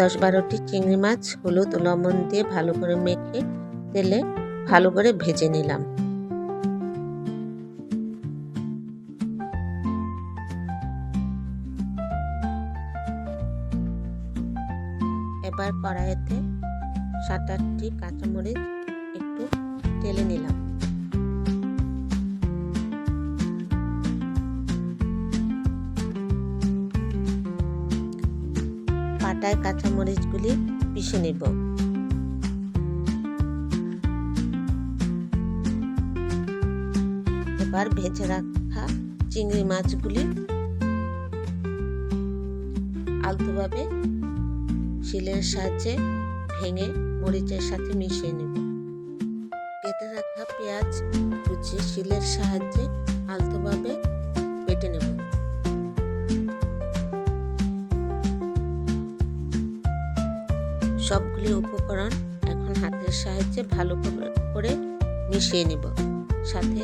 দশ বারোটি চিংড়ি মাছ, হলুদ লবণ দিয়ে ভালো করে মেখে তেলে ভালো করে ভেজে নিলাম। এবার কড়াইতে সাত আটটি কাঁচামরিচ একটু টেলে নিলাম। পাটায় কাঁচামরিচগুলি পিষে নেব। এবার ভেজে রাখা চিংড়ি মাছগুলি আলতোভাবে শিলের সাহায্যে ভেঙে মরিচের সাথে মিশিয়ে নেব। কেটে রাখা পেঁয়াজ কুচি শিলের সাহায্যে সবগুলি উপকরণ এখন হাতের সাহায্যে ভালো করে মিশিয়ে নেব। সাথে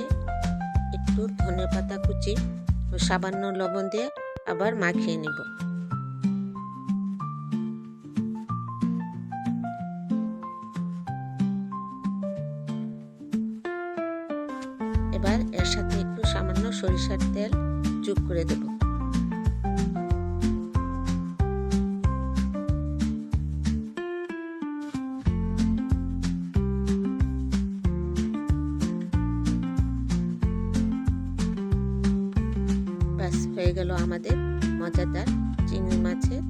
একটু ধনে পাতা কুচি ও সামান্য লবণ দিয়ে আবার মাখিয়ে নেব। এবার এর সাথে একটু সামান্য সরিষার তেল যোগ করে দেব। ব্যাস হয়ে গেল আমাদের মজাদার চিংড়ি মাছের